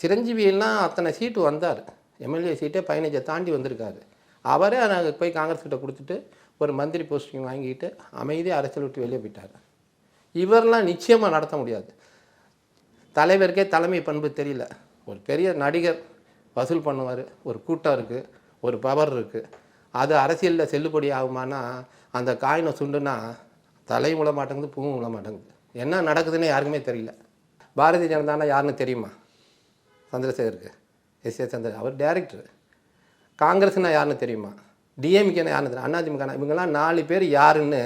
சிரஞ்சீவியெல்லாம் அத்தனை சீட்டு வந்தார். எம்எல்ஏ சீட்டே பதினஞ்சை தாண்டி வந்திருக்காரு. அவரே நாங்கள் போய் காங்கிரஸ் கிட்ட கொடுத்துட்டு ஒரு மந்திரி போஸ்டிங் வாங்கிட்டு அமைதியாக அரசியல் விட்டு வெளியே போயிட்டார். இவரெலாம் நிச்சயமாக நடத்த முடியாது. தலைவருக்கே தலைமை பண்பு தெரியல. ஒரு பெரிய நடிகர் வசூல் பண்ணுவார். ஒரு கூட்டம் இருக்குது ஒரு பவர் இருக்குது அது அரசியலில் செல்லுபடி ஆகுமானா அந்த காயினை சுண்டுனா தலை விழ மாட்டேங்குது பூவும் விழ மாட்டேங்குது. என்ன நடக்குதுன்னு யாருக்குமே தெரியல. பாரதிய ஜனதானா யாருன்னு தெரியுமா? சந்திரசேகருக்கு S A Chandra our director காங்கிரஸ்னா யாருன்னு தெரியுமா? டிஎம்கேனா யாருன்னு தெரியும்? அதிமுக இவங்கெல்லாம் நாலு பேர் யாருன்னு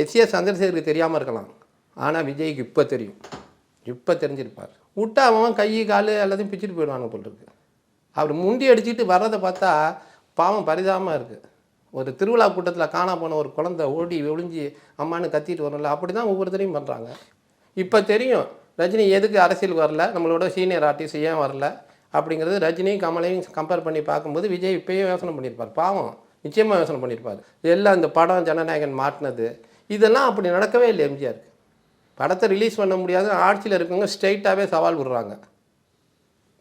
எஸ் ஏ சந்திரசேகருக்கு தெரியாமல் இருக்கலாம். ஆனால் விஜய்க்கு இப்போ தெரியும். இப்போ தெரிஞ்சிருப்பார். விட்டா அவன் கை கால் எல்லாத்தையும் பிச்சுட்டு போயிடுவாங்க போல் இருக்கு. அவர் முண்டி அடிச்சுட்டு வர்றதை பார்த்தா பாவம் பரிதாபமாக இருக்குது ஒரு திருவிழா கூட்டத்தில் காணா போன ஒரு குழந்தை ஓடி ஒழிஞ்சு அம்மான்னு கத்திட்டு வரல அப்படி தான் ஒவ்வொருத்தரையும் பண்ணுறாங்க இப்போ தெரியும். ரஜினி எதுக்கு அரசியல் வரல? நம்மளோட சீனியர் ஆர்டிஸ்ட் ஏன் வரல? அப்படிங்கிறது ரஜினியும் கமலையும் கம்பேர் பண்ணி பார்க்கும்போது விஜய் இப்போயே யோசனை பண்ணியிருப்பார். பாவம். நிச்சயமாக யோசனை பண்ணியிருப்பார். எல்லாம் இந்த படம் ஜனநாயகன் மாட்டினது. இதெல்லாம் அப்படி நடக்கவே இல்லை எம்ஜிஆருக்கு படத்தை ரிலீஸ் பண்ண முடியாது ஆட்சியில் இருக்கவங்க ஸ்ட்ரைட்டாகவே சவால் விடுறாங்க.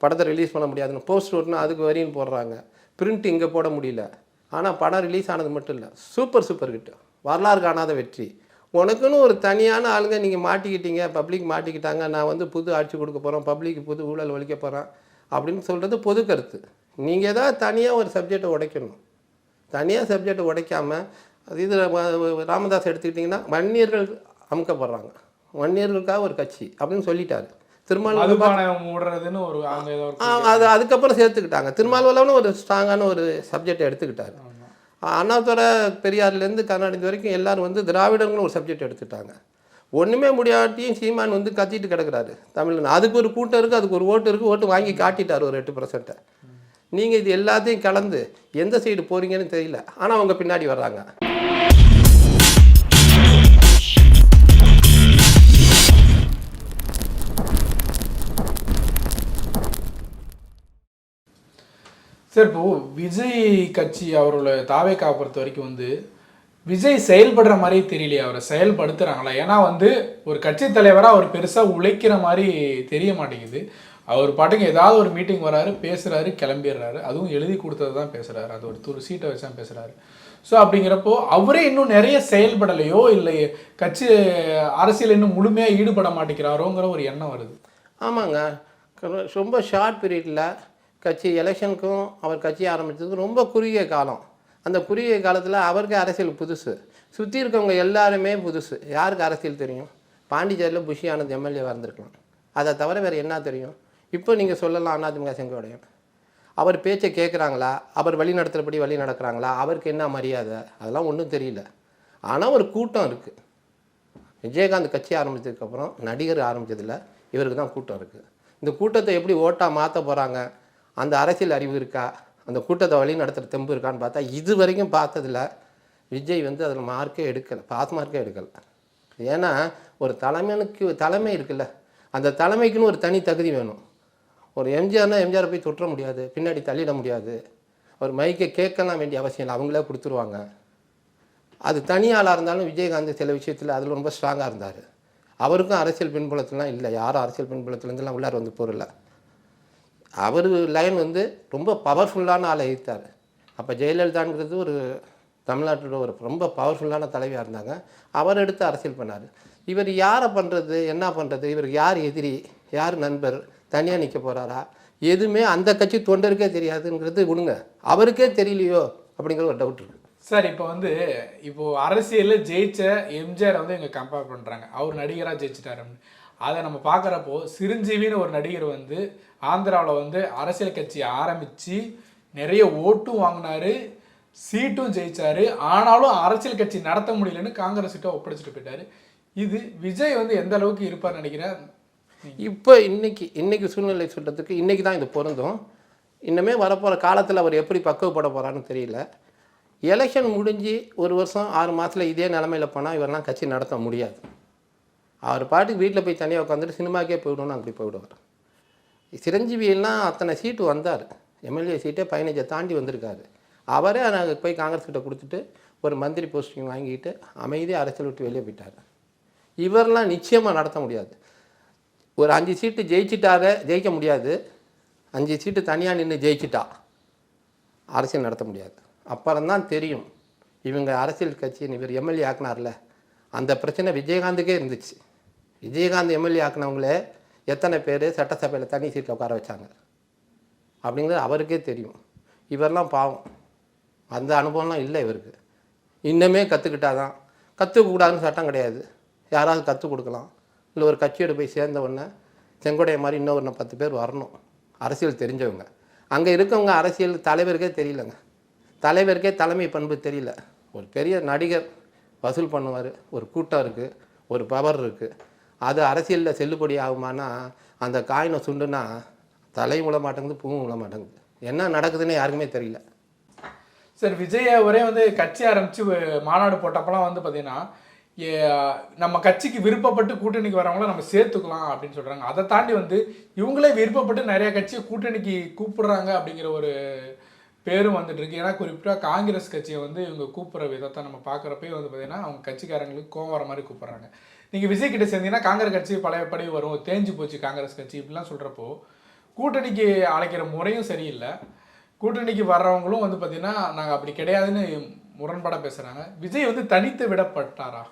படத்தை ரிலீஸ் பண்ண முடியாதுன்னு போஸ்ட் ஓட்டுனா அதுக்கு வரின்னு போடுறாங்க. பிரிண்ட் இங்கே போட முடியல. ஆனால் படம் ரிலீஸ் ஆனது மட்டும் இல்லை. சூப்பர் சூப்பர் ஹிட் வரலாறு காணாத வெற்றி. உனக்குன்னு ஒரு தனியான ஆளுங்க நீங்கள் மாட்டிக்கிட்டீங்க பப்ளிக் மாட்டிக்கிட்டாங்க நான் வந்து புது ஆட்சி கொடுக்க போகிறோம் பப்ளிக் புது ஊழல் ஒழிக்க போகிறேன் அப்படின்னு சொல்கிறது பொது கருத்து. நீங்கள் தான் தனியாக ஒரு சப்ஜெக்டை உடைக்கணும். தனியாக சப்ஜெக்டை உடைக்காமல் அது இது ராமதாஸ் எடுத்துக்கிட்டிங்கன்னா வன்னியர்கள் அமுக்கப்படுறாங்க. வன்னியர்களுக்காக ஒரு கட்சி அப்படின்னு சொல்லிட்டாரு. திருமாவளவன் மூடுறதுன்னு ஒரு அது அதுக்கப்புறம் சேர்த்துக்கிட்டாங்க. திருமாவளவனும் ஒரு ஸ்ட்ராங்கான ஒரு சப்ஜெக்டை எடுத்துக்கிட்டாரு. அண்ணாதுரை பெரியார்லேருந்து கர்நாடகா வரைக்கும் எல்லாரும் வந்து திராவிடங்களும் ஒரு சப்ஜெக்ட் எடுத்துட்டாங்க. ஒன்றுமே முடியாட்டியும் சீமான் வந்து கத்திட்டு கிடக்கிறாரு. தமிழ் அதுக்கு ஒரு கூட்டம் இருக்குது அதுக்கு ஒரு ஓட்டு இருக்குது ஓட்டு வாங்கி காட்டிட்டார் ஒரு எட்டு பர்சன்ட்டை நீங்கள் இது எல்லாத்தையும் கலந்து எந்த சைடு போகிறீங்கன்னு தெரியல. ஆனால் அவங்க பின்னாடி வர்றாங்க. சார் இப்போது விஜய் கட்சி அவரோட தாவேக்கா பொறுத்த வரைக்கும் வந்து விஜய் செயல்படுற மாதிரி தெரியலையே அவரை செயல்படுத்துகிறாங்களா ஏன்னா வந்து ஒரு கட்சி தலைவராக அவர் பெருசாக உழைக்கிற மாதிரி தெரிய மாட்டேங்குது. அவர் பாட்டுக்கு ஏதாவது ஒரு மீட்டிங் வராரு பேசுகிறாரு கிளம்பிடுறாரு. அதுவும் எழுதி கொடுத்தது தான் பேசுகிறாரு அது ஒரு துரு சீட்டை வச்சு தான் பேசுகிறாரு ஸோ அப்படிங்கிறப்போ அவரே இன்னும் நிறைய செயல்படலையோ இல்லை கட்சி அரசியல் இன்னும் முழுமையாக ஈடுபட மாட்டேங்கிறாரோங்கிற ஒரு எண்ணம் வருது. ஆமாங்க. ரொம்ப ஷார்ட் பீரியடில் கட்சி எலெக்ஷனுக்கும் அவர் கட்சி ஆரம்பித்தது ரொம்ப குறுகிய காலம். அந்த குறுகிய காலத்தில் அவருக்கு அரசியல் புதுசு. சுற்றி இருக்கவங்க எல்லாருமே புதுசு. யாருக்கு அரசியல் தெரியும்? பாண்டிச்சேரியில் புஷி ஆனந்த் எம்எல்ஏவாக இருந்திருக்கலாம். அதை தவிர வேறு என்ன தெரியும்? இப்போ நீங்கள் சொல்லலாம் அதிமுக செங்கோடையன் அவர் பேச்சை கேட்குறாங்களா அவர் வழி நடத்துகிறபடி வழி நடக்கிறாங்களா? அவருக்கு என்ன மரியாதை? அதெல்லாம் ஒன்றும் தெரியல. ஆனால் ஒரு கூட்டம் இருக்குது விஜயகாந்த் கட்சி ஆரம்பித்ததுக்கப்புறம் நடிகர் ஆரம்பித்ததில் இவருக்கு தான் கூட்டம் இருக்குது இந்த கூட்டத்தை எப்படி ஓட்டாக மாற்ற போகிறாங்க அந்த அரசியல் அறிவு இருக்கா? அந்த கூட்டத்தை வழி நடத்துகிற தெம்பு இருக்கான்னு பார்த்தா இது வரைக்கும் பார்த்ததில் விஜய் வந்து அதில் மார்க்கே எடுக்கலை. பாஸ் மார்க்கே எடுக்கலை. ஏன்னா ஒரு தலைமைக்கு தலைமை இருக்குல்ல. அந்த தலைமைக்குன்னு ஒரு தனி தகுதி வேணும். ஒரு எம்ஜிஆர்னா எம்ஜிஆரை போய் தொற்ற முடியாது. பின்னாடி தள்ளிட முடியாது. ஒரு மைக்கை கேட்கலாம் வேண்டிய அவசியம் இல்லை. அவங்களே கொடுத்துருவாங்க. அது தனி ஆளாக இருந்தாலும் விஜயகாந்த் சில விஷயத்தில் அதில் ரொம்ப ஸ்ட்ராங்காக இருந்தார். அவருக்கும் அரசியல் பின்புலத்துலாம் இல்லை. யாரும் அரசியல் பின்புலத்துலேருந்துலாம் உள்ளார வந்து பொருளை அவர் லைன் வந்து ரொம்ப பவர்ஃபுல்லான ஆளை ஈர்த்தார் அப்போ ஜெயலலிதாங்கிறது ஒரு தமிழ்நாட்டோட ஒரு ரொம்ப பவர்ஃபுல்லான தலைவியாக இருந்தாங்க. அவர் எடுத்து அரசியல் பண்ணார். இவர் யாரை பண்ணுறது என்ன பண்ணுறது இவருக்கு யார் எதிரி யார் நண்பர் தனியாக நிற்க போகிறாரா எதுவுமே அந்த கட்சி தொண்டருக்கே தெரியாதுங்கிறது விடுங்க அவருக்கே தெரியலையோ அப்படிங்கிற ஒரு டவுட் இருக்குது சார் இப்போ வந்து இப்போது அரசியலில் ஜெயிச்ச எம்ஜிஆர் வந்து இங்கே கம்பேர் பண்ணுறாங்க அவர் நடிகராக ஜெயிச்சிட்டாருன்னு. அதை நம்ம பார்க்குறப்போ சிரஞ்சீவின்னு ஒரு நடிகர் வந்து ஆந்திராவில் வந்து அரசியல் கட்சி ஆரம்பித்து நிறைய ஓட்டும் வாங்கினார் சீட்டும் ஜெயிச்சார். ஆனாலும் அரசியல் கட்சி நடத்த முடியலன்னு காங்கிரஸ்கிட்ட ஒப்படைச்சிட்டு போயிட்டார். இது விஜய் வந்து எந்த அளவுக்கு இருப்பார் நினைக்கிறேன்? இப்போ இன்னைக்கு இன்னைக்கு சூழ்நிலை சொல்கிறதுக்கு இன்றைக்கி தான் இது பொருந்தும். இன்னுமே வரப்போகிற காலத்தில் அவர் எப்படி பக்குவப்பட போகிறான்னு தெரியல. எலெக்ஷன் முடிஞ்சு ஒரு வருஷம் ஆறு மாதத்தில் இதே நிலமையில் போனால் இவரெல்லாம் கட்சி நடத்த முடியாது. அவர் பாட்டுக்கு வீட்டில் போய் தனியாக உட்காந்துட்டு சினிமாக்கே போயிடணும்னு அப்படி போயிடுவார். சிரஞ்சீவியெல்லாம் அத்தனை சீட்டு வந்தார். எம்எல்ஏ சீட்டே பதினஞ்சை தாண்டி வந்திருக்காரு. அவரே நாங்கள் போய் காங்கிரஸ் கிட்ட கொடுத்துட்டு ஒரு மந்திரி போஸ்டிங் வாங்கிட்டு அமைதியாக அரசியல் விட்டு வெளியே போயிட்டார். இவரெலாம் நிச்சயமாக நடத்த முடியாது. ஒரு அஞ்சு சீட்டு ஜெயிச்சிட்டாக ஜெயிக்க முடியாது. அஞ்சு சீட்டு தனியாக நின்று ஜெயிச்சிட்டா. அரசியல் நடத்த முடியாது. அப்புறம்தான் தெரியும். இவங்க அரசியல் கட்சி இவர் எம்எல்ஏ ஆக்கினார்ல அந்த பிரச்சனை விஜயகாந்துக்கே இருந்துச்சு. விஜயகாந்த் எம்எல்ஏ ஆக்குனவங்களே எத்தனை பேர் சட்டசபையில் தனி சீட்டில் உட்கார வச்சாங்க? அப்படிங்கிறது அவருக்கே தெரியும். இவரெல்லாம் பாவம். அந்த அனுபவம்லாம் இல்லை இவருக்கு. இன்னுமே கற்றுக்கிட்டாதான் கற்றுக்கக்கூடாதுன்னு சட்டம் கிடையாது. யாராவது கற்றுக் கொடுக்கலாம். இல்லை ஒரு கட்சியோட போய் சேர்ந்த உடனே செங்கோடைய மாதிரி இன்னும் பத்து பேர் வரணும். அரசியல் தெரிஞ்சவங்க. அங்கே இருக்கவங்க அரசியல் தலைவருக்கே தெரியலங்க. தலைவருக்கே தலைமை பண்பு தெரியல. ஒரு பெரிய நடிகர் வசூல் பண்ணுவார். ஒரு கூட்டம் இருக்குது ஒரு பவர் இருக்குது அது அரசியலில் செல்லுபடி ஆகுமானா அந்த காயினை சுண்டுனா தலை விழ மாட்டேங்குது பூவும் விழ மாட்டேங்குது. என்ன நடக்குதுன்னு யாருக்குமே தெரியல. சார் விஜய் ஒரே வந்து கட்சி ஆரம்பித்து மாநாடு போட்டப்பெல்லாம் வந்து பார்த்தீங்கன்னா நம்ம கட்சிக்கு விருப்பப்பட்டு கூட்டணிக்கு வரவங்கள நம்ம சேர்த்துக்கலாம் அப்படின்னு சொல்கிறாங்க அதை தாண்டி வந்து இவங்களே விருப்பப்பட்டு நிறையா கட்சியை கூட்டணிக்கு கூப்பிடுறாங்க அப்படிங்கிற ஒரு பேரும் வந்துட்டு இருக்கு. ஏன்னா குறிப்பிட்டா காங்கிரஸ் கட்சியை வந்து இவங்க கூப்பிடுற விதத்தை நம்ம பார்க்குறப்பே வந்து பார்த்தீங்கன்னா அவங்க கட்சிக்காரங்களுக்கு கோவம் வர மாதிரி கூப்பிடுறாங்க. நீங்கள் விஜய் கிட்ட சேர்ந்தீங்கன்னா காங்கிரஸ் கட்சி பழையபடி வரும் தேஞ்சு போச்சு காங்கிரஸ் கட்சி இப்படிலாம் சொல்கிறப்போ கூட்டணிக்கு அழைக்கிற முறையும் சரியில்லை. கூட்டணிக்கு வர்றவங்களும் வந்து பார்த்தீங்கன்னா நாங்கள் அப்படி கிடையாதுன்னு முரண்பட பேசுகிறாங்க விஜய் வந்து தனித்து விடப்பட்டாரா?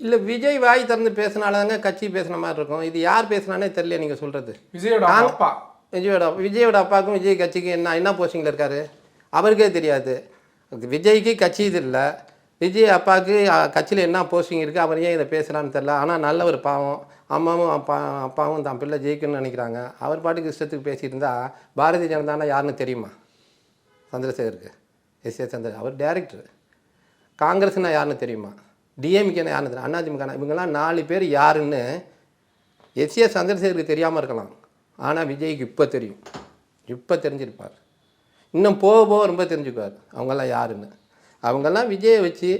இல்லை விஜய் வாய் திறந்து பேசினாலதாங்க கட்சி பேசுன மாதிரி இருக்கும். இது யார் பேசுனானே தெரியல நீங்கள் சொல்கிறது விஜயோட அப்பா. விஜயோட விஜயோட அப்பாவுக்கும் விஜய் கட்சிக்கு என்ன என்ன போஸ்டிங்கில் இருக்கார் அவருக்கே தெரியாது விஜய்க்கு கட்சி இது இல்லை விஜய் அப்பாவுக்கு கட்சியில் என்ன போஸ்டிங் இருக்குது அவர் ஏன் இதை பேசுகிறான்னு தெரில ஆனால் நல்ல ஒரு பாவம் அம்மாவும் அப்பா அப்பாவும் தான் பிள்ளை ஜெயிக்கணும்னு நினைக்கிறாங்க அவர் பாட்டுக்கு இஷ்டத்துக்கு பேசியிருந்தா பாரதிய ஜனதானா யாருன்னு தெரியுமா சந்திரசேகருக்கு S A Chandra our director காங்கிரஸ்னா யாருன்னு தெரியுமா டிஎம்கேனா யாருன்னு தெரியும் அதிமுக இவங்கெல்லாம் நாலு பேர் யாருன்னு எஸ் ஏ சந்திரசேகருக்கு தெரியாமல் இருக்கலாம் ஆனால் விஜய்க்கு இப்போ தெரியும். இப்போ தெரிஞ்சிருப்பார். இன்னும் போக போக ரொம்ப தெரிஞ்சுக்குவார். அவங்கெல்லாம் யாருன்னு. அவங்கெல்லாம் விஜயை வச்சு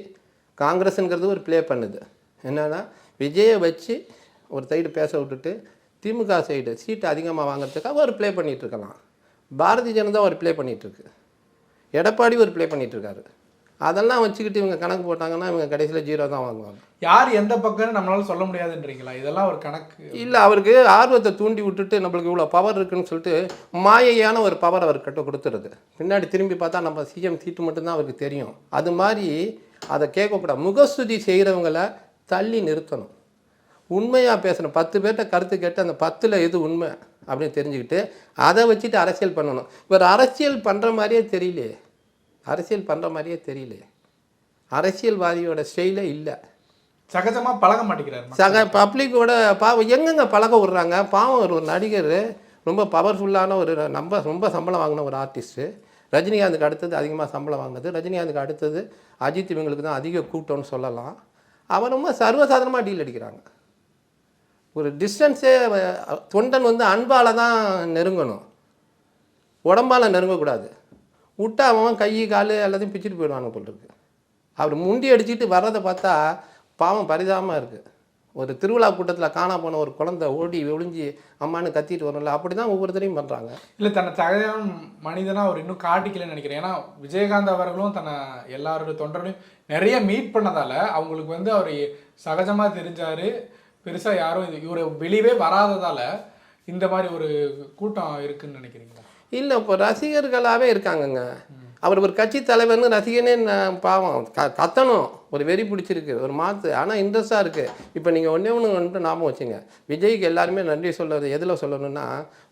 காங்கிரஸுங்கிறது ஒரு ப்ளே பண்ணுது. என்னென்னா விஜயை வச்சு ஒரு சைடு பேச விட்டுட்டு திமுக சைடு சீட்டு அதிகமாக வாங்குறதுக்காக ஒரு ப்ளே பண்ணிகிட்ருக்கலாம் பாரதிய ஜனதா ஒரு ப்ளே பண்ணிகிட்ருக்கு எடப்பாடி ஒரு ப்ளே பண்ணிகிட்ருக்காரு அதெல்லாம் வச்சுக்கிட்டு இவங்க கணக்கு போட்டாங்கன்னா இவங்க கடைசியில் ஜீரோ தான் வாங்குவாங்க. யார் எந்த பக்கம்னு நம்மளால சொல்ல முடியாதுன்றீங்களா? இதெல்லாம் ஒரு கணக்கு. இல்லை அவருக்கு ஆர்வத்தை தூண்டி விட்டுட்டு நம்மளுக்கு இவ்வளோ பவர் இருக்குன்னு சொல்லிட்டு மாயையான ஒரு பவர் அவர்கிட்ட கொடுத்துருது. பின்னாடி திரும்பி பார்த்தா நம்ம சிஎம் சீட்டு மட்டும்தான் அவருக்கு தெரியும். அது மாதிரி அதை கேட்கக்கூடாது முகஸ்துதி செய்கிறவங்கள தள்ளி நிறுத்தணும். உண்மையாக பேசணும். பத்து பேர்கிட்ட கருத்து கேட்டு அந்த பத்தில் எது உண்மை அப்படின்னு தெரிஞ்சுக்கிட்டு அதை வச்சுட்டு அரசியல் பண்ணணும். இவர் அரசியல் பண்ணுற மாதிரியே தெரியலையே. அரசியல் பண்ணுற மாதிரியே தெரியலையே. அரசியல்வாதியோட ஸ்டைலே இல்லை. சகஜமா பழக மாட்டேங்கிறாரு சக பப்ளிக்கோட பாவம் எங்கெங்க பழக விட்றாங்க? பாவம் ஒரு ஒரு நடிகர் ரொம்ப பவர்ஃபுல்லான ஒரு நம்ம ரொம்ப சம்பளம் வாங்கின ஒரு ஆர்டிஸ்ட்டு ரஜினிகாந்துக்கு அடுத்தது அதிகமாக சம்பளம் வாங்கினது ரஜினிகாந்துக்கு அடுத்தது அஜித் இவங்களுக்கு தான் அதிக கூட்டம்னு சொல்லலாம். அவன் ரொம்ப சர்வசாதாரணமாக டீல் அடிக்கிறாங்க. ஒரு டிஸ்டன்ஸே தொண்டன் வந்து அன்பால் தான் நெருங்கணும். உடம்பால் நெருங்கக்கூடாது. விட்டா அவன் கை கால் எல்லாத்தையும் பிச்சுட்டு போயிடுவாங்க போல் இருக்கு. அவர் முண்டி அடிச்சிட்டு வர்றதை பார்த்தா பாவம் பரிதாபமாக இருக்குது ஒரு திருவிழா கூட்டத்தில் காணா போன ஒரு குழந்தை ஓடி ஒளிஞ்சு அம்மான்னு கத்திட்டு வரும்ல அப்படி தான் ஒவ்வொருத்தரையும் பண்ணுறாங்க இல்லை தன்னை தகையான மனிதனாக அவர் இன்னும் காட்டிக்கலன்னு நினைக்கிறேன். ஏன்னா விஜயகாந்த் அவர்களும் தன்னை எல்லாரோட தொண்டரையும் நிறைய மீட் பண்ணதால் அவங்களுக்கு வந்து அவர் சகஜமாக தெரிஞ்சார். பெருசாக யாரும் இது இவரை வெளியவே வராததால் இந்த மாதிரி ஒரு கூட்டம் இருக்குன்னு நினைக்கிறீங்களா? இல்லை இப்போ ரசிகர்களாகவே இருக்காங்கங்க. அவர் ஒரு கட்சி தலைவர்னு ரசிகனே நான் பாவம். க கத்தணும். ஒரு வெறி பிடிச்சிருக்கு ஒரு மாற்று ஆனால் இன்ட்ரெஸ்ட்டாக இருக்குது இப்போ நீங்கள் ஒன்றே ஒன்று வந்துட்டு ஞாபகம் வச்சுங்க. விஜய்க்கு எல்லாருமே நன்றி சொல்கிறது எதில் சொல்லணும்னா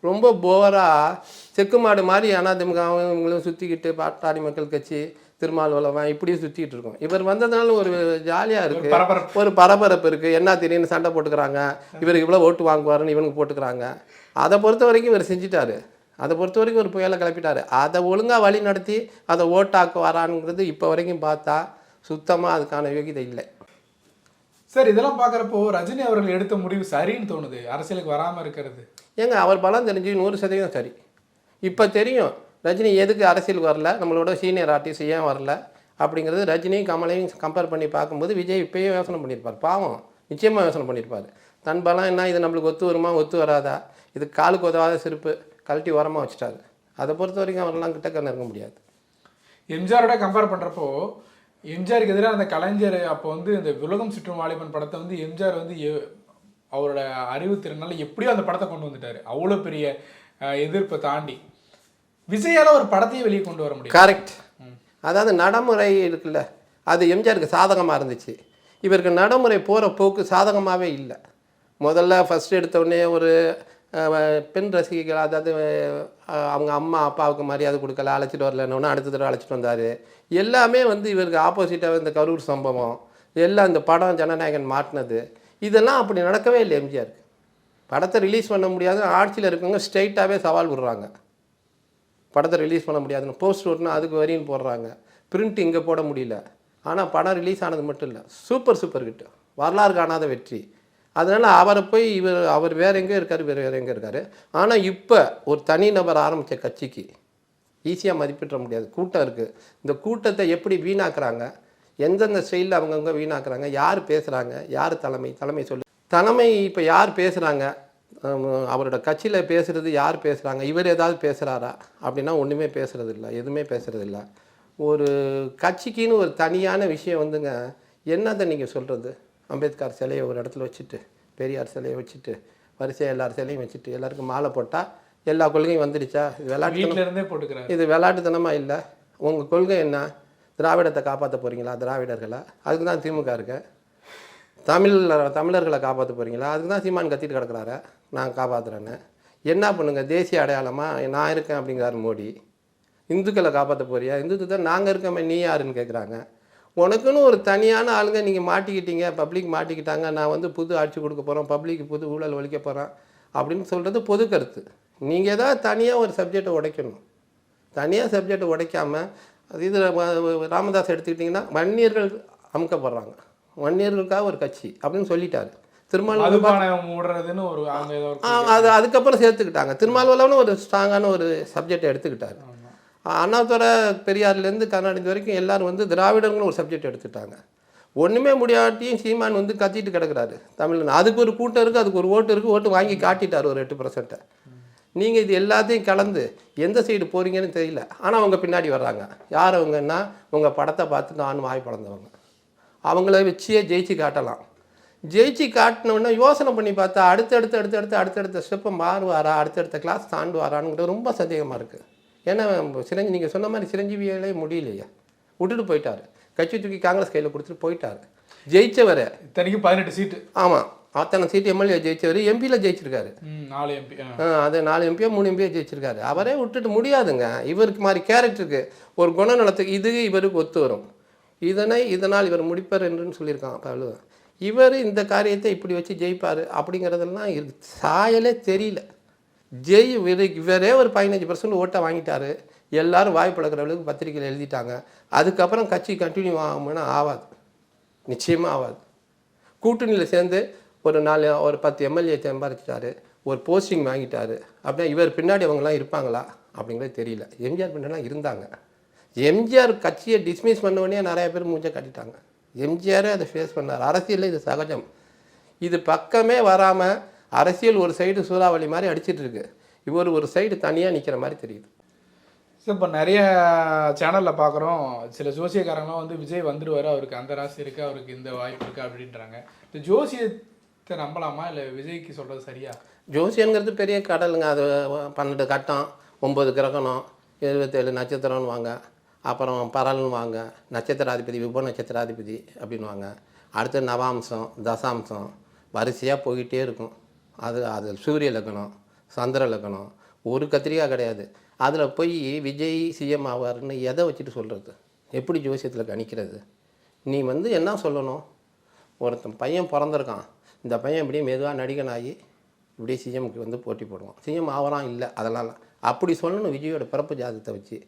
ரொம்ப போராக செக்கு மாடு மாதிரி அதிமுக இவங்களும் சுற்றிக்கிட்டு பாட்டாளி மக்கள் கட்சி திருமாவளவன் இப்படியும் சுற்றிட்டு இருக்கோம். இவர் வந்ததுனால ஒரு ஜாலியாக இருக்குது ஒரு பரபரப்பு இருக்குது என்ன திடீர்னு சண்டை போட்டுக்கிறாங்க? இவருக்கு இவ்வளோ ஓட்டு வாங்குவாருன்னு இவனுக்கு போட்டுக்கிறாங்க. அதை பொறுத்த வரைக்கும் இவர் செஞ்சிட்டாரு. அதை பொறுத்த வரைக்கும் ஒரு புயலை கிளப்பிட்டாரு. அதை ஒழுங்காக வழி நடத்தி அதை ஓட்டாக்க வரானுங்கிறது இப்போ வரைக்கும் பார்த்தா சுத்தமாக அதுக்கான யோகிதை இல்லை. சார் இதெல்லாம் பார்க்குறப்போ ரஜினி அவர்கள் எடுத்த முடிவு சரின்னு தோணுது. அரசியலுக்கு வராம இருக்கிறது. ஏங்க அவர் பலம் தெரிஞ்சு நூறு சதவீதம் சரி. இப்போ தெரியும் ரஜினி எதுக்கு அரசியலுக்கு வரல? நம்மளோட சீனியர் ஆர்டிஸ்ட் ஏன் வரல? அப்படிங்கிறது ரஜினியும் கமலையும் கம்பேர் பண்ணி பார்க்கும்போது விஜய் இப்பயே யோசனை பண்ணியிருப்பார். பாவம். நிச்சயமாக யோசனை பண்ணியிருப்பார். தன் பலம் என்ன? இது நம்மளுக்கு ஒத்து வருமா? ஒத்து வராதா? இது காலுக்கு உதவாத செருப்பு. கழட்டி ஓரமாக வச்சுட்டாரு. அதை பொறுத்த வரைக்கும் அவரெல்லாம் கிட்டக்க நெருங்க முடியாது. எம்ஜிஆரோட கம்பேர் பண்றப்போ எம்ஜிஆருக்கு எதிராக அந்த கலைஞர் அப்போ வந்து இந்த உலகம் சுற்றும் வாலிபன் படத்தை வந்து எம்ஜிஆர் வந்து எ- அவரோட அறிவுத்திறனால எப்படியோ அந்த படத்தை கொண்டு வந்துட்டாரு. அவ்வளோ பெரிய எதிர்ப்பை தாண்டி. விஜயால ஒரு படத்தையே வெளியே கொண்டு வர முடியும் கரெக்ட் அதாவது நடைமுறை இருக்குல்ல அது எம்ஜிஆருக்கு சாதகமாக இருந்துச்சு. இவருக்கு நடைமுறை போகிற போக்கு சாதகமாகவே இல்லை. முதல்ல ஃபஸ்ட் எடுத்தோடனே ஒரு பெண் ரசிகைகள் அதாவது அவங்க அம்மா அப்பாவுக்கு மரியாதை கொடுக்கல அழைச்சிட்டு வரலன்னு அடுத்த தடவை அழைச்சிட்டு வந்தார். எல்லாமே வந்து இவருக்கு ஆப்போசிட்டாக இந்த கரூர் சம்பவம் எல்லாம் இந்த படம் ஜனநாயகன் மாட்டினது. இதெல்லாம் அப்படி நடக்கவே இல்லை எம்ஜிஆருக்கு படத்தை ரிலீஸ் பண்ண முடியாது ஆட்சியில் இருக்கவங்க ஸ்ட்ரைட்டாகவே சவால் விடுறாங்க. படத்தை ரிலீஸ் பண்ண முடியாதுன்னு போஸ்ட் ஓட்டுனா அதுக்கு வரின்னு போடுறாங்க. பிரிண்ட் இங்கே போட முடியல. ஆனால் படம் ரிலீஸ் ஆனது மட்டும் இல்லை சூப்பர் சூப்பர் ஹிட் வரலாறு காணாத வெற்றி. அதனால் அவரை போய் இவர் அவர் வேறு எங்கே இருக்கார் இவர் வேறு எங்கே இருக்கார். ஆனால் இப்போ ஒரு தனிநபர் ஆரம்பித்த கட்சிக்கு ஈஸியாக மதிப்பிட முடியாது. கூட்டம் இருக்குது இந்த கூட்டத்தை எப்படி வீணாக்குறாங்க? எந்தெந்த ஸ்டைலில் அவங்கவுங்க வீணாக்குறாங்க? யார் பேசுகிறாங்க யார் தலைமை? தலைமை சொல்லு. தலைமை இப்போ யார் பேசுகிறாங்க அவரோட கட்சியில் பேசுகிறது யார் பேசுகிறாங்க இவர் ஏதாவது பேசுகிறாரா அப்படின்னா ஒன்றுமே பேசுகிறது இல்லை எதுவுமே பேசுகிறது இல்லை ஒரு கட்சிக்குன்னு ஒரு தனியான விஷயம் வந்துங்க என்னத்தை நீங்கள் சொல்கிறது அம்பேத்கர் சிலையை ஒரு இடத்துல வச்சுட்டு பெரியார் சிலையை வச்சுட்டு வரிசையாக எல்லார் சிலையும் வச்சுட்டு எல்லாருக்கும் மாலை போட்டால் எல்லா கொள்கையும் வந்துடுச்சா? இது விளையாட்டு இது விளையாட்டுத்தனமா இல்லை? உங்கள் கொள்கை என்ன? திராவிடத்தை காப்பாற்ற போகிறீங்களா திராவிடர்களை? அதுக்கு தான் திமுக இருக்கு. தமிழ் தமிழர்களை காப்பாற்ற போகிறீங்களா அதுக்கு தான் சீமான் கத்திட்டு கிடக்குறாரு. நான் காப்பாற்றுறேன்னு என்ன பண்ணுங்க? தேசிய அடையாளமாக நான் இருக்கேன் அப்படிங்கிறாரு மோடி. இந்துக்களை காப்பாற்ற போறியா? இந்துத்துவத்தை நாங்கள் இருக்கோமே நீ யாருன்னு கேட்குறாங்க உனக்குன்னு ஒரு தனியான ஆளுங்க நீங்கள் மாட்டிக்கிட்டீங்க பப்ளிக் மாட்டிக்கிட்டாங்க நான் வந்து புது ஆட்சி கொடுக்க போகிறோம் பப்ளிக் புது ஊழல் ஒழிக்க போகிறேன் அப்படின்னு சொல்கிறது பொது கருத்து. நீங்கள் ஏதாவது தனியாக ஒரு சப்ஜெக்டை உடைக்கணும். தனியாக சப்ஜெக்டை உடைக்காம அது இது ராமதாஸ் எடுத்துக்கிட்டிங்கன்னா வன்னியர்கள் அமுக்கப்படுறாங்க. வன்னியர்களுக்காக ஒரு கட்சி அப்படின்னு சொல்லிட்டாரு. திருமாவளவன் அது அதுக்கப்புறம் சேர்த்துக்கிட்டாங்க. திருமாவளவன் ஒரு ஸ்ட்ராங்கான ஒரு சப்ஜெக்டை எடுத்துக்கிட்டாரு. அண்ணாதுரை பெரியார்லேருந்து கருணாநிதி வரைக்கும் எல்லோரும் வந்து திராவிடங்களும் ஒரு சப்ஜெக்ட் எடுத்துட்டாங்க. ஒன்றுமே முடியாட்டியும் சீமான் வந்து கத்திட்டு கிடக்கிறாரு. தமிழ் அதுக்கு ஒரு கூட்டம் இருக்குது அதுக்கு ஒரு ஓட்டு இருக்குது ஓட்டு வாங்கி காட்டிட்டார் ஒரு எட்டு பர்சன்ட்டை நீங்கள் இது எல்லாத்தையும் கலந்து எந்த சைடு போகிறீங்கன்னு தெரியல. ஆனால் அவங்க பின்னாடி வர்றாங்க. யார் அவங்கன்னா? உங்கள் படத்தை பார்த்து நான் வாய் பழந்தவங்க அவங்கள வச்சே ஜெயிச்சு காட்டலாம். ஜெயிச்சு காட்டினோடனே யோசனை பண்ணி பார்த்தா அடுத்தடுத்து அடுத்தடுத்து அடுத்தடுத்த ஸ்டெப்பை மாறுவாரா? அடுத்தடுத்த கிளாஸ் தாண்டுவாரான்னு ரொம்ப சந்தேகமாக இருக்குது ஏன்னா சிரஞ்சி நீங்கள் சொன்ன மாதிரி சிரஞ்சீவியாலே முடியலையா. விட்டுட்டு போயிட்டாரு. கட்சி தூக்கி காங்கிரஸ் கையில் கொடுத்துட்டு போயிட்டாரு. ஜெயிச்சவர். இத்தனைக்கும் பதினெட்டு சீட்டு. ஆமாம் அத்தனை சீட்டு எம்எல்ஏ ஜெயிச்சவர் எம்பியில் ஜெயிச்சிருக்காரு. நாலு எம்பி ஆ, அது நாலு எம்பியோ மூணு எம்பியோ ஜெயிச்சிருக்காரு. அவரே விட்டுட்டு முடியாதுங்க. இவருக்கு மாதிரி கேரக்டருக்கு ஒரு குணநலத்துக்கு இது இவருக்கு ஒத்து வரும். இதனை இதனால் இவர் முடிப்பார் என்றுன்னு சொல்லியிருக்கான் பலு இவர் இந்த காரியத்தை இப்படி வச்சு ஜெயிப்பார் அப்படிங்கிறதெல்லாம் சாயலே தெரியல. ஜெய் இவரு இவரே ஒரு பதினஞ்சு பர்சன்ட் ஓட்டை வாங்கிட்டாரு. எல்லாரும் வாய் அளவுக்கு பத்திரிக்கையில் எழுதிட்டாங்க. அதுக்கப்புறம் கட்சி கண்டினியூ ஆகும்னா ஆகாது நிச்சயமாக ஆகாது கூட்டணியில் சேர்ந்து ஒரு நாலு ஒரு பத்து எம்எல்ஏ சம்பாரிச்சிட்டாரு ஒரு போஸ்டிங் வாங்கிட்டாரு. அப்படின்னா இவர் பின்னாடி அவங்களாம் இருப்பாங்களா? அப்படிங்கிறது தெரியல. எம்ஜிஆர் பின்னாடிலாம் இருந்தாங்க. எம்ஜிஆர் கட்சியை டிஸ்மிஸ் பண்ண உடனே நிறைய பேர் மூஞ்ச கட்டிட்டாங்க. எம்ஜிஆரே அதை ஃபேஸ் பண்ணார். அரசியலில் இது சகஜம். இது பக்கமே வராமல் அரசியல் ஒரு சைடு சூறாவளி மாதிரி அடிச்சிட்டு இருக்கு இவர் ஒரு சைடு தனியாக நிற்கிற மாதிரி தெரியுது. இப்போ நிறைய சேனலில் பார்க்குறோம். சில ஜோசியக்காரங்களாம் வந்து விஜய் வந்துடுவார் அவருக்கு அந்த ராசி இருக்குது அவருக்கு இந்த வாய்ப்பு இருக்குது அப்படின்றாங்க. இந்த ஜோசியத்தை நம்பலாமா? இல்லை விஜய்க்கு சொல்கிறது சரியா? ஜோசியங்கிறது பெரிய கடலுங்க. அது பன்னெண்டு கட்டம் ஒம்பது கிரகணம் எழுபத்தேழு நட்சத்திரம்னு வாங்க. அப்புறம் பரல்னு வாங்க. நட்சத்திராதிபதி விப நட்சத்திராதிபதி அப்படின்னு வாங்க அடுத்து நவாம்சம் தசாம்சம் வரிசையாக போய்கிட்டே இருக்கும். அது அது சூரிய லக்கணம் சந்திர லக்கணம் ஒரு கத்திரிக்காய் கிடையாது. அதில் போய் விஜய் சிஎம் ஆவார்னு எதை வச்சுட்டு சொல்கிறது எப்படி ஜோசியத்தில் கணிக்கிறது? நீ வந்து என்ன சொல்லணும்? ஒருத்தன் பையன் பிறந்திருக்கான். இந்த பையன் இப்படியே மெதுவாக நடிகனாகி இப்படியே சிஎம்க்கு வந்து போட்டி போடுவான். சிஎம் ஆவரான் இல்லை. அதெல்லாம் அப்படி சொல்லணும் விஜயோட பிறப்பு ஜாதகத்தை வச்சு.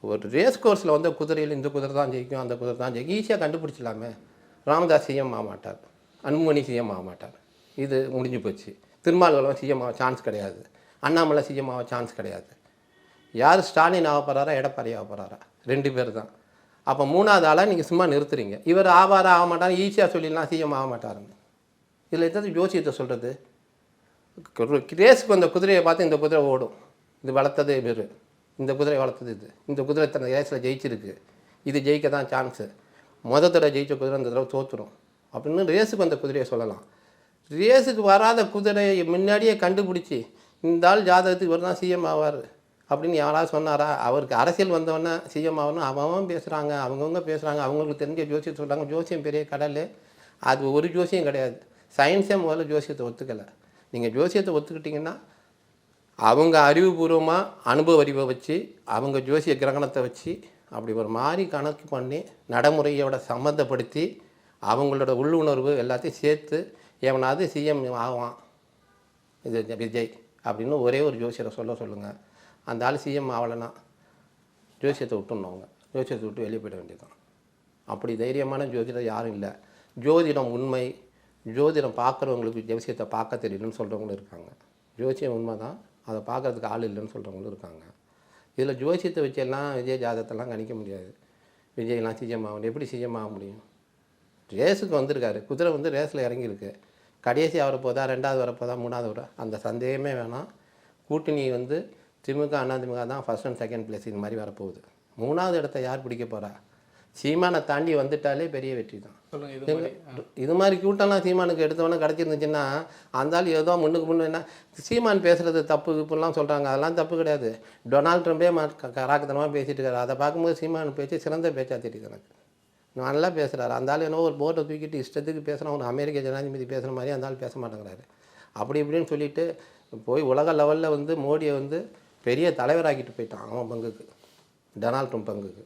ஒரு ரேஸ் கோர்ஸில் வந்து குதிரையில் இந்த குதிரை தான் ஜெயிக்கும் அந்த குதிரை தான் ஜெயிக்கும். ஈஸியாக கண்டுபிடிச்சிடலாமே. ராமதாஸ் சிஎம் ஆக மாட்டார் அன்புமணி சிஎம் ஆக மாட்டார் இது முடிஞ்சு போச்சு. திருமாவளவன் சிஎம் ஆக சான்ஸ் கிடையாது. அண்ணாமலை சிஎம் ஆக சான்ஸ் கிடையாது. யார் ஸ்டாலின் ஆக போகிறாரா எடப்பாடி ஆக போகிறாரா ரெண்டு பேர் தான் அப்போ மூணாவது ஆளாக நீங்கள் சும்மா நிறுத்துறீங்க. இவர் ஆவாரா ஆக மாட்டார்? ஈஸியாக சொல்லிடலாம் சிஎம் ஆக மாட்டாருன்னு. இதில் எதாவது ஜோசியத்தை சொல்கிறது ரேஸுக்கு வந்த குதிரையை பார்த்து இந்த குதிரை ஓடும். இது வளர்த்ததே பேர் இந்த குதிரை வளர்த்தது இது. இந்த குதிரை தன்னை ரேஸில் ஜெயிச்சிருக்கு. இது ஜெயிக்க தான் சான்ஸு மொதல் தடவை ஜெயிச்ச குதிரை இந்த தடவை தோற்றுடும் அப்படின்னு ரேஸுக்கு வந்த குதிரையை சொல்லலாம். ரேஸுக்கு வராத குதிரையை முன்னாடியே கண்டுபிடிச்சி இந்த ஆள் ஜாதகத்துக்கு இவர் தான் சிஎம் ஆவார் அப்படின்னு யாராவது சொன்னாரா? அவருக்கு அரசியல் வந்தவொன்னே சிஎம் ஆகணும். அவன் பேசுகிறாங்க அவங்கவுங்க பேசுகிறாங்க அவங்களுக்கு தெரிஞ்ச ஜோசியம் சொல்கிறாங்க ஜோசியம் பெரிய கடல். அது ஒரு ஜோசியம் கிடையாது. சயின்ஸே முதல்ல ஜோசியத்தை ஒத்துக்கலை. நீங்கள் ஜோசியத்தை ஒத்துக்கிட்டிங்கன்னா அவங்க அறிவுபூர்வமாக அனுபவ அறிவை வச்சு அவங்க ஜோசிய கிரகணத்தை வச்சு அப்படி ஒரு மாதிரி கணக்கு பண்ணி நடைமுறையோட சம்மந்தப்படுத்தி அவங்களோட உள்ளுணர்வு எல்லாத்தையும் சேர்த்து எவனாவது சிஎம் ஆவான். இது விஜய் அப்படின்னு ஒரே ஒரு ஜோசியரை சொல்ல சொல்லுங்கள் அந்த ஆள் சிஎம் ஆகலைன்னா ஜோசியத்தை விட்டுணும் அவங்க. ஜோசியத்தை விட்டு வெளியே போயிட வேண்டியதுதான். அப்படி தைரியமான ஜோதிடம் யாரும் இல்லை. ஜோதிடம் உண்மை ஜோதிடம் பார்க்குறவங்களுக்கு ஜோசியத்தை பார்க்க தெரியலன்னு சொல்கிறவங்களும் இருக்காங்க. ஜோசியம் உண்மை தான் அதை பார்க்கறதுக்கு ஆள் இல்லைன்னு சொல்கிறவங்களும் இருக்காங்க. இதில் ஜோசியத்தை வச்செல்லாம் விஜய் ஜாதகத்தெல்லாம் கணிக்க முடியாது. விஜய்லாம் சிஎம் ஆகணும் எப்படி சிஎம் ஆக முடியும்? ரேஸுக்கு வந்திருக்காரு. குதிரை வந்து ரேஸில் இறங்கியிருக்கு. கடைசி வரப்போதா ரெண்டாவது வரப்போதா மூணாவது வர அந்த சந்தேகமே வேணாம். கூட்டணி வந்து திமுக அதிமுக தான் ஃபர்ஸ்ட் அண்ட் செகண்ட் பிளேஸ் இது மாதிரி வரப்போகுது. மூணாவது இடத்த யார் பிடிக்க போகிறா சீமானை தாண்டி வந்துட்டாலே பெரிய வெற்றி தான். இது மாதிரி கூட்டம்லாம் சீமானுக்கு எடுத்தவொடனே கிடச்சிருந்துச்சுன்னா அந்த ஆள் ஏதோ முன்னுக்கு முன்னு என்ன சீமான் பேசுகிறது தப்பு இப்படிலாம் சொல்கிறாங்க அதெல்லாம் தப்பு கிடையாது. டொனால்ட் ட்ரம்பே கராக்கத்தனமாக பேசிட்டு இருக்காரு. அதை பார்க்கும்போது சீமான் பேச்சு சிறந்த பேச்சா தெரியுது எனக்கு. நல்லா பேசுகிறாரு அந்த ஆள் என்னவோ ஒரு போர்ட்டை தூக்கிட்டு இஷ்டத்துக்கு பேசுகிறான் ஒரு அமெரிக்க ஜனாதிபதி பேசுகிற மாதிரி அந்த ஆள் பேச மாட்டேங்கிறாரு. அப்படி இப்படின்னு சொல்லிட்டு போய் உலக லெவலில் வந்து மோடியை வந்து பெரிய தலைவராக்கிட்டு போயிட்டான் அவன் பங்குக்கு. டொனால்ட் ட்ரம்ப் பங்குக்கு.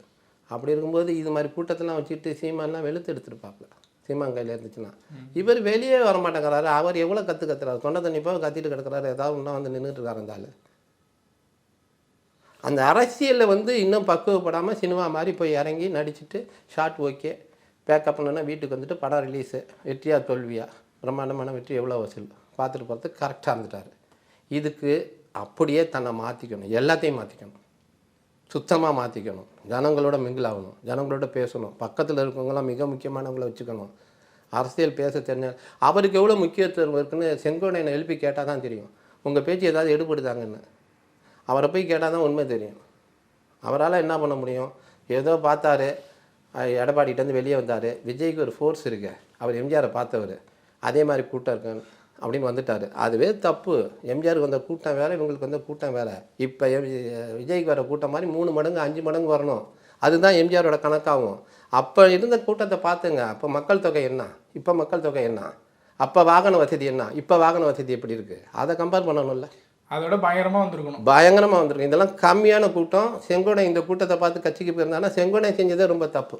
அப்படி இருக்கும்போது இது மாதிரி கூட்டத்தெல்லாம் வச்சுட்டு சீமான்லாம் வெளுத்து எடுத்துருப்பாப்புல சீமான் கையில் இருந்துச்சுன்னா. இவர் வெளியே வர மாட்டேங்கிறாரு அவர் எவ்வளோ கற்று கத்துறாரு? தொண்டை தண்ணி போய் கத்திட்டு கிடக்கிறாரு. ஏதாவது ஒன்றா வந்து நின்றுட்டு இருக்காரு அந்த ஆள். அந்த அரசியலில் வந்து இன்னும் பக்குவப்படாமல் சினிமா மாதிரி போய் இறங்கி நடிச்சுட்டு ஷார்ட் ஓகே பேக்கப் பண்ணோன்னா வீட்டுக்கு வந்துட்டு படம் ரிலீஸு வெற்றியா தோல்வியா? பிரம்மாண்டமான வெற்றி எவ்வளோ வசூல்? பார்த்துட்டு போகிறதுக்கு கரெக்டாக இருந்துட்டார். இதுக்கு அப்படியே தன்னை மாற்றிக்கணும் எல்லாத்தையும் மாற்றிக்கணும் சுத்தமாக மாற்றிக்கணும் ஜனங்களோட மிங்கிள் ஆகணும். ஜனங்களோட பேசணும். பக்கத்தில் இருக்கவங்களாம் மிக முக்கியமானவங்கள வச்சுக்கணும். அரசியல் பேச தெரிஞ்ச அவருக்கு எவ்வளோ முக்கியத்துவம் இருக்குன்னு செங்கோடையனை எழுப்பி கேட்டால் தான் தெரியும். உங்கள் பேச்சு ஏதாவது எடுபடுதாங்கன்னு. அவரை போய் கேட்டால் தான் உண்மை தெரியும். அவரால் என்ன பண்ண முடியும்? ஏதோ பார்த்தாரு. எடப்பாடிகிட்டேருந்து வெளியே வந்தார். விஜய்க்கு ஒரு ஃபோர்ஸ் இருக்கு. அவர் எம்ஜிஆரை பார்த்தவர். அதே மாதிரி கூட்டம் இருக்குன்னு அப்படின்னு வந்துட்டார். அதுவே தப்பு. எம்ஜிஆருக்கு வந்த கூட்டம் வேறு இவங்களுக்கு வந்த கூட்டம் வேறு. இப்போ விஜய்க்கு வர கூட்டம் மாதிரி மூணு மடங்கு அஞ்சு மடங்கு வரணும். அதுதான் எம்ஜிஆரோட கணக்காகும் அப்போ இருந்த கூட்டத்தை பார்த்துங்க. அப்போ மக்கள் தொகை என்ன? இப்போ மக்கள் தொகை என்ன? அப்போ வாகன வசதி என்ன? இப்போ வாகன வசதி எப்படி இருக்குது அதை கம்பேர் பண்ணணும்ல. அதோட பயங்கரமாக வந்திருக்கணும். பயங்கரமாக வந்திருக்கு இதெல்லாம் கம்மியான கூட்டம். செங்கோடை இந்த கூட்டத்தை பார்த்து கட்சிக்கு போயிருந்தாங்கன்னா செங்கோடை செஞ்சதே ரொம்ப தப்பு.